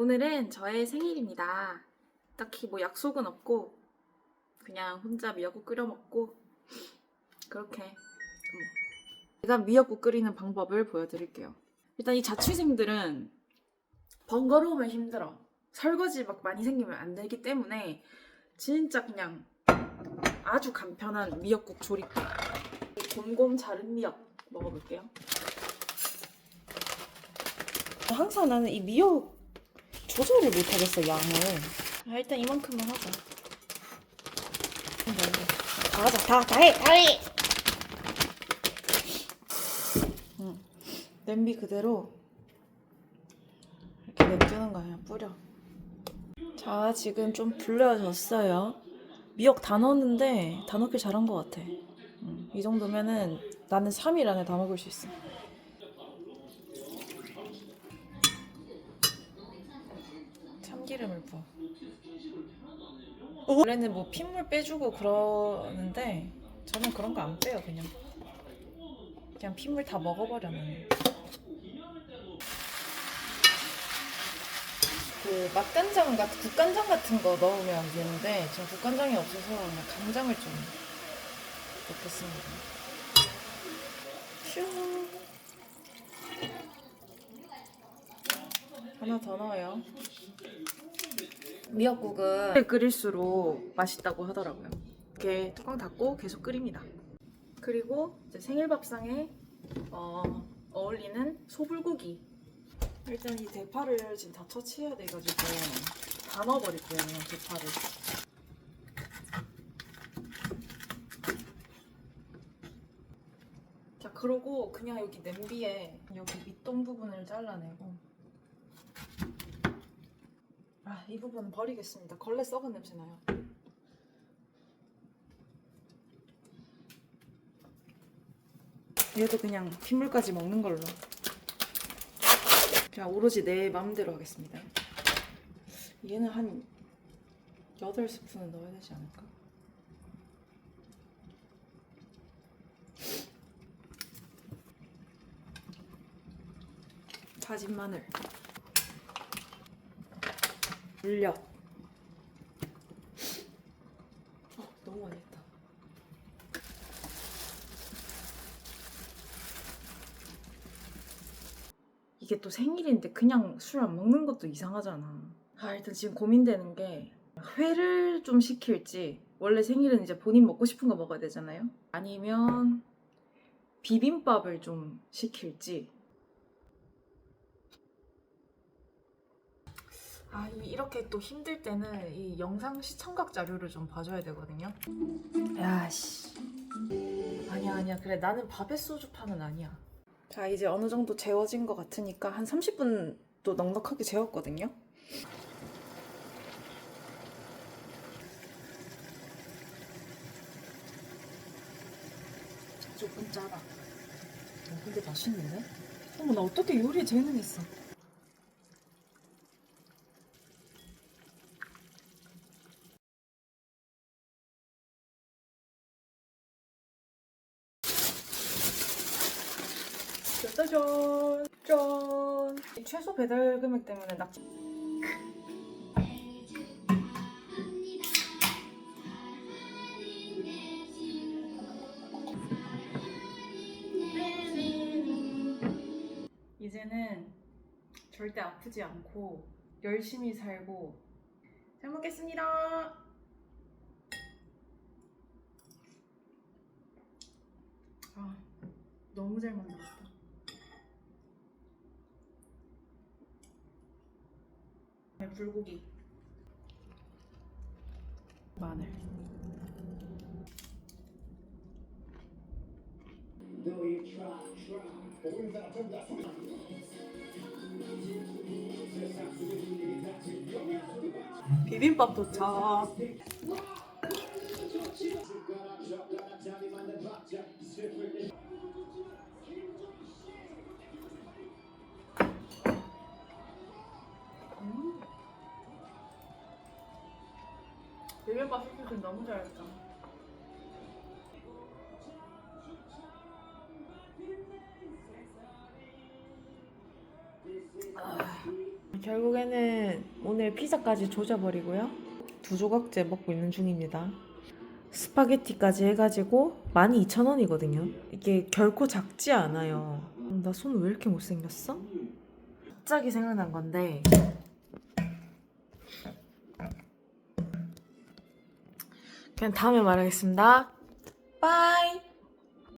오늘은 저의 생일입니다. 딱히 뭐 약속은 없고 그냥 혼자 미역국 끓여 먹고 그렇게 음. 제가 미역국 끓이는 방법을 보여드릴게요. 일단 이 자취생들은 번거로우면 힘들어. 설거지 막 많이 생기면 안 되기 때문에 진짜 그냥 아주 간편한 미역국 조리법. 곰곰 자른 미역 먹어볼게요. 항상 나는 이 미역 조절을 못하겠어 양을. 아, 일단 이만큼만 하자. 다 하자. 다, 다 해, 다 해. 응. 냄비 그대로 이렇게 냅두는 거야. 그냥 뿌려. 자, 지금 좀 불려졌어요. 미역 다 넣었는데 다 넣길 잘한 것 같아. 음, 이 정도면은 나는 3일 안에 다 먹을 수 있어. 참기름을 부어. 원래는 뭐 핏물 빼주고 그러는데 저는 그런 거 안 빼요 그냥. 그냥 핏물 다 먹어버려 나는. 그 맛간장 같은 국간장 같은 거 넣으면 되는데 지금 국간장이 없어서 그냥 간장을 좀 넣겠습니다. 슈. 하나 더 넣어요. 미역국은 끓일수록 맛있다고 하더라고요. 이렇게 뚜껑 닫고 계속 끓입니다. 그리고 이제 생일 밥상에 어, 어울리는 소불고기. 일단 이 대파를 지금 다 처치해야 돼가지고 다 넣어버릴 거예요, 그냥 대파를. 자, 그러고 그냥 여기 냄비에 여기 밑동 부분을 잘라내고 아, 이 부분은 버리겠습니다. 걸레 썩은 냄새 나요. 얘도 그냥 핏물까지 먹는 걸로. 그냥 오로지 내 마음대로 하겠습니다. 얘는 한 8스푼은 넣어야 되지 않을까? 다진 마늘. 물엿. 어, 너무 많이 했다. 이게 또 생일인데 그냥 술 안 먹는 것도 이상하잖아. 아, 일단 지금 고민되는 게 회를 좀 시킬지 원래 생일은 이제 본인 먹고 싶은 거 먹어야 되잖아요. 아니면 비빔밥을 좀 시킬지. 아, 이- 이렇게 또 힘들 때는 이 영상 시청각 자료를 좀 봐줘야 되거든요. 야, 씨. 아니야, 아니야. 그래, 나는 밥에 소주 파는 아니야. 자, 이제 어느 정도 재워진 것 같으니까 한 30분도 넉넉하게 재웠거든요. 조금 짜다. 어, 근데 맛있는데? 어머, 나 어떻게 요리에 재능 있어? 짜잔! 짠! 이 최소 배달 금액 때문에 낙 이제는 절대 아프지 않고 열심히 살고 잘 먹겠습니다. 아, 너무 잘 만들었다. 불고기. 마늘. 비빔밥 도착 비빔밥 소스 너무 잘했다. 아, 결국에는 오늘 피자까지 조져버리고요. 두 조각째 먹고 있는 중입니다. 스파게티까지 해가지고 12,000원이거든요. 이게 결코 작지 않아요. 나 손 왜 이렇게 못생겼어? 갑자기 생각난 건데 그냥 다음에 말하겠습니다. 빠이